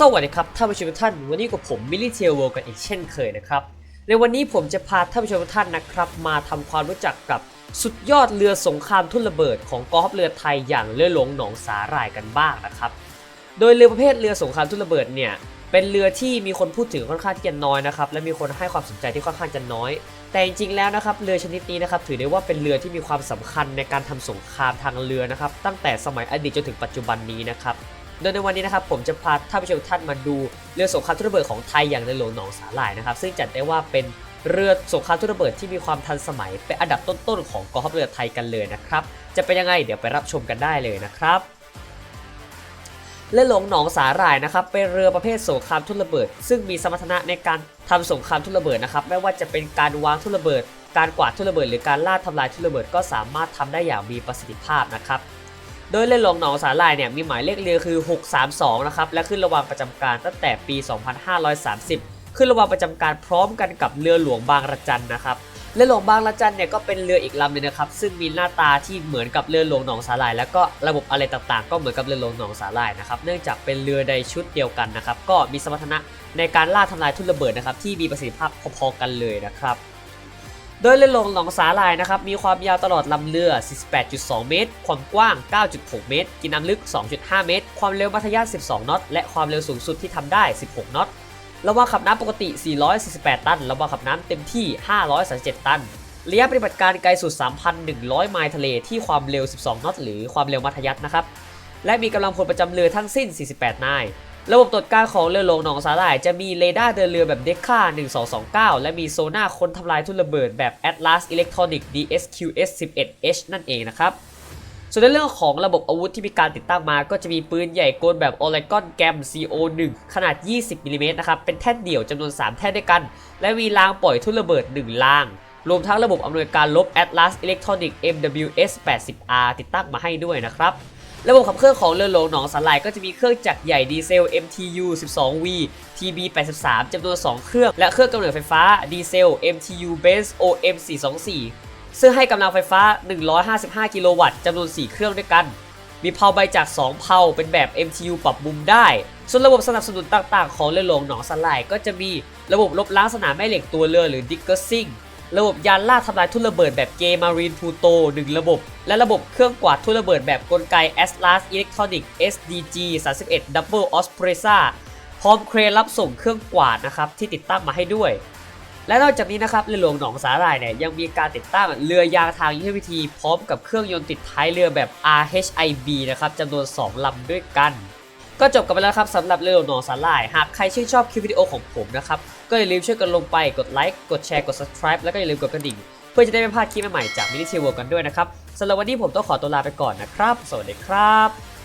สวัสดีครับท่านผู้ชมทุกท่าน วันนี้กับผมมิลลี่เทลโวกันอีกเช่นเคยนะครับ ในวันนี้ผมจะพาท่านผู้ชมทุกท่านนะครับ มาทำความรู้จักกับสุดยอดเรือสงครามทุ่นระเบิดของกองทัพเรือไทยอย่างเรือหลวงหนองสาหร่ายกันบ้างนะครับ โดยเรือประเภทเรือสงครามทุ่นระเบิดเนี่ยเป็นเรือที่มีคนพูดถึงค่อนข้างที่จะน้อยนะครับและมีคนให้ความสนใจที่ค่อนข้างจะน้อย แต่จริงๆแล้วนะครับเรือชนิดนี้นะครับถือได้ว่าเป็นเรือที่มีความสำคัญในการทำสงครามทางเรือนะครับตั้งแต่สมัยอดีตจนถึงปัจจุบันนี้นะครับ โดยในวันนี้นะครับผมจะพาท่านผู้ชมท่านมาดูเรือสงครามทุนระเบิดของไทยอย่างเรือหลวงหนองสาหร่ายนะครับซึ่งจัดได้ว่าเป็นเรือสงครามทุนระเบิดที่มีความทันสมัยเป็นอันดับต้นๆของกองทัพเรือไทยกันเลยนะครับจะเป็นยังไงเดี๋ยวไปรับชมกันได้เลยนะครับเรือหลวงหนองสาหร่ายนะครับเป็นเรือประเภทสงครามทุนระเบิด ซึ่งมีสมรรถนะในการทำสงครามทุนระเบิดนะครับไม่ว่าจะเป็นการวางทุนระเบิด การกวาดทุนระเบิด หรือการล่าทำลายทุนระเบิดก็สามารถทำได้อย่างมีประสิทธิภาพนะครับ โดยเรือหลวงหนองสาหร่ายเนี่ยมีหมายเลขเรือคือ 632 นะครับ และขึ้นระหว่างประจำการตั้งแต่ปี 2530 ขึ้นระหว่างประจำการพร้อมกันกับเรือหลวงบางระจันนะครับเรือหลวงบางระจันเนี่ยก็เป็นเรืออีกลำนึงนะครับ ซึ่งมีหน้าตาที่เหมือนกับเรือหลวงหนองสาหร่าย แล้วก็ระบบอะไรต่างๆ ก็เหมือนกับเรือหลวงหนองสาหร่ายนะครับเนื่องจากเป็นเรือใดชุดเดียวกันนะครับก็มีสมรรถนะในการล่าทำลายทุ่นระเบิดนะครับที่มีประสิทธิภาพพอๆกันเลยนะครับ โดยเรือหลวงหนองสาหร่ายนะครับมีความยาวตลอดลำเรือ 48.2 เมตร ความกว้าง 9.6 เมตร กินน้ำลึก 2.5 เมตร ความเร็วมัธยม12 น็อต และความเร็วสูงสุดที่ทำได้ 16 น็อตระว่างขับน้ำปกติ 448 ตันระว่างขับน้ำเต็มที่ 537 ตัน ระยะปฏิบัติการไกลสุด 3,100 ไมล์ทะเลที่ความเร็ว 12 น็อต หรือความเร็วมัธยัสถ์นะครับ และมีกำลังพลประจำเรือทั้งสิ้น 48 นาย ระบบตรวจการของเรือหลวงหนองสาหร่าย จะมีเรดาร์เดินเรือแบบเดคค่า 1229 และมีโซน่าค้นทำลายทุ่นระเบิดแบบ Atlas Electronic DSQS 11H นั่นเองนะครับ ส่วนในเรื่องของระบบอาวุธที่มีการติดตั้งมา ก็จะมีปืนใหญ่กลแบบ Oregon Gam CO1 ขนาด 20มิลลิเมตรนะครับ เป็นแท่นเดี่ยวจำนวน 3 แท่นด้วยกัน และมีรางปล่อยทุ่นระเบิด 1 ราง รวมทั้งระบบอำนวยการลบ Atlas Electronic MWS 80R ติดตั้งมาให้ด้วยนะครับ ระบบขับเคลื่อนของเรือหลวงหนองสาหร่ายก็จะมีเครื่องจักรใหญ่ดีเซล MTU 12V TB 83จำนวน 2 เครื่อง และเครื่องกำเนิดไฟฟ้าดีเซล MTU Benz OM 424ซึ่งให้กำลังไฟฟ้า 155 กิโลวัตต์จำนวน 4 เครื่องด้วยกัน มีเพาใบจาก 2 เพาเป็นแบบ MTU ปรับมุมได้ ส่วนระบบสนับสนุนต่างๆ ของเรือหลวงหนองสาหร่ายก็จะมีระบบลบล้างสนามแม่เหล็กตัวเรือหรือ Digging ระบบยานล่าทำลายทุ่นระเบิดแบบเกมารีนพูโต1ระบบ และระบบเครื่องกวาดทุ่นระเบิดแบบกลไก Atlas Electronic SDG 31 Double Ospresa พร้อมเครนรับส่งเครื่องกวาดนะครับที่ติดตั้งมาให้ด้วย และนอกจากนี้นะครับเรือหลวงหนองสาหร่ายเนี่ยยังมีการติดตั้งเรือยางทางยุทธวิธี พร้อมกับเครื่องยนต์ติดท้ายเรือแบบ RHIB นะครับจำนวน 2ลำด้วยกัน ก็จบกันไปแล้วครับสำหรับเรืองนอสาหร่าย หากใครชื่นชอบคลิปวิดีโอของผมนะครับ ก็อย่าลืมช่วยกันลงไปกดไลค์กดแชร์กด subscribe แล้วก็อย่าลืมกดกระดิ่ง เพื่อจะได้ไม่พลาดคลิปใหม่ๆจากมินิเทลกันด้วยนะครับสำหรับวันนี้ผมต้องขอตัวลาไปก่อนนะครับ สวัสดีครับ